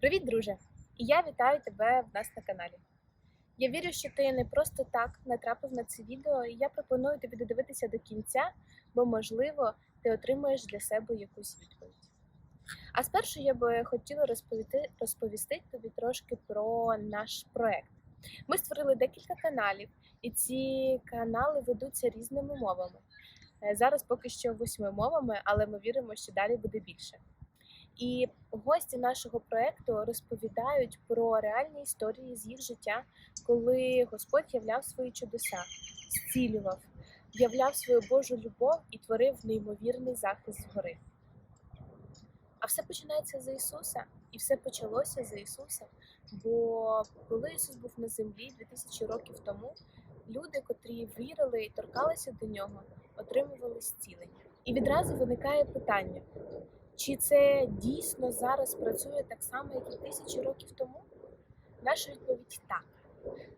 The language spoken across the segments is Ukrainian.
Привіт, друже! І я вітаю тебе в нас на каналі. Я вірю, що ти не просто так натрапив на це відео, і я пропоную тобі додивитися до кінця, бо, можливо, ти отримаєш для себе якусь відповідь. А спершу я би хотіла розповісти, розповісти тобі трошки про наш проект. Ми створили декілька каналів, і ці канали ведуться різними мовами. Е, Зараз поки що восьми мовами, але ми віримо, що далі буде більше. І гості нашого проекту розповідають про реальні історії з їх життя, коли Господь являв свої чудеса, зцілював, являв свою Божу любов і творив неймовірний захист згори. А все починається з Ісуса, і все почалося з Ісуса. Бо коли Ісус був на землі 2000 років тому, люди, котрі вірили і торкалися до нього, отримували зцілення. І відразу виникає питання: чи це дійсно зараз працює так само, як і тисячі років тому? Наша відповідь так.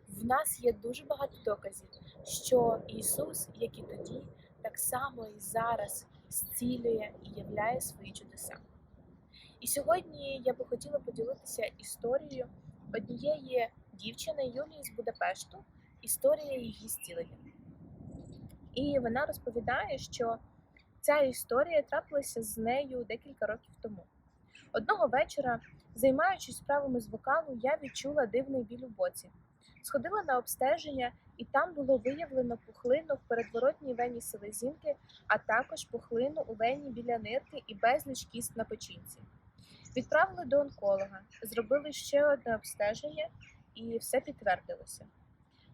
В нас є дуже багато доказів, що Ісус, як і тоді, так само і зараз зцілює і являє свої чудеса. І сьогодні я би хотіла поділитися історією однієї дівчини Юлії з Будапешту, історія її зцілення. І вона розповідає, що Ця історія трапилася з нею декілька років тому. Одного вечора, займаючись справами з вокалу, я відчула дивний біль у боці. Сходила на обстеження, і там було виявлено пухлину в передворотній вені селезінки, а також пухлину у вені біля нирки і безліч кіст на печінці. Відправили до онколога, зробили ще одне обстеження, і все підтвердилося.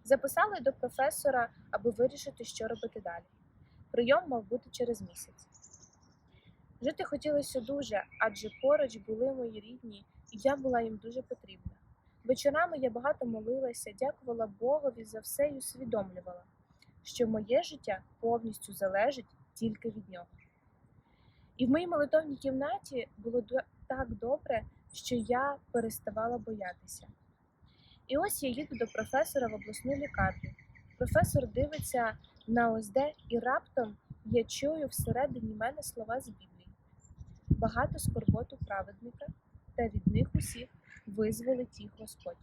Записали до професора, аби вирішити, що робити далі. Прийом мав бути через місяць. Жити хотілося дуже, адже поруч були мої рідні, і я була їм дуже потрібна. Вечорами я багато молилася, дякувала Богові за все і усвідомлювала, що моє життя повністю залежить тільки від нього. І в моїй молитовній кімнаті було так добре, що я переставала боятися. І ось я їду до професора в обласну лікарню. Професор дивиться на ОСД, і раптом я чую всередині мене слова з Біблії. Багато скорботу праведника, та від них усіх визволить їх Господь.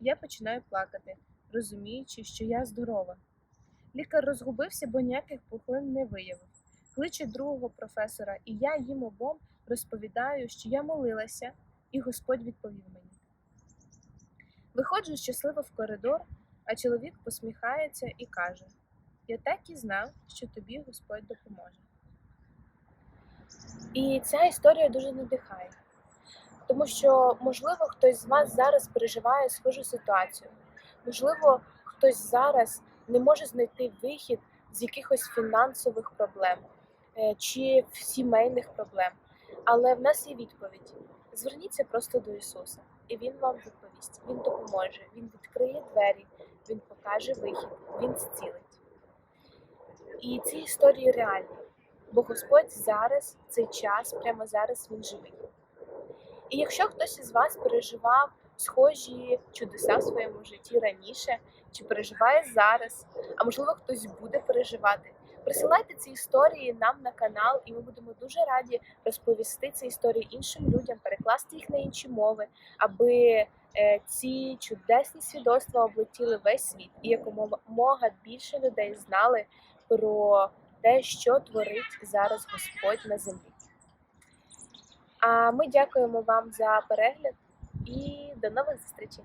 Я починаю плакати, розуміючи, що я здорова. Лікар розгубився, бо ніяких пухлин не виявив. Кличе другого професора, і я їм обом розповідаю, що я молилася, і Господь відповів мені. Виходжу щасливо в коридор, а чоловік посміхається і каже: Я так і знав, що тобі Господь допоможе. І ця історія дуже надихає, тому що, можливо, хтось з вас зараз переживає схожу ситуацію. Можливо, хтось зараз не може знайти вихід з якихось фінансових проблем е, чи сімейних проблем. Але в нас є відповідь: зверніться просто до Ісуса, і Він вам відповість. Він допоможе, Він відкриє двері, Він покаже вихід, Він зцілить. І ці історії реальні, бо Господь зараз, цей час, прямо зараз Він живий. І якщо хтось із вас переживав схожі чудеса в своєму житті раніше, чи переживає зараз, а можливо хтось буде переживати, присилайте ці історії нам на канал, і ми будемо дуже раді розповісти ці історії іншим людям, перекласти їх на інші мови, аби е, ці чудесні свідоцтва облетіли весь світ, і якомога більше людей знали про те, що творить зараз Господь на землі. А ми дякуємо вам за перегляд і до нових зустрічей!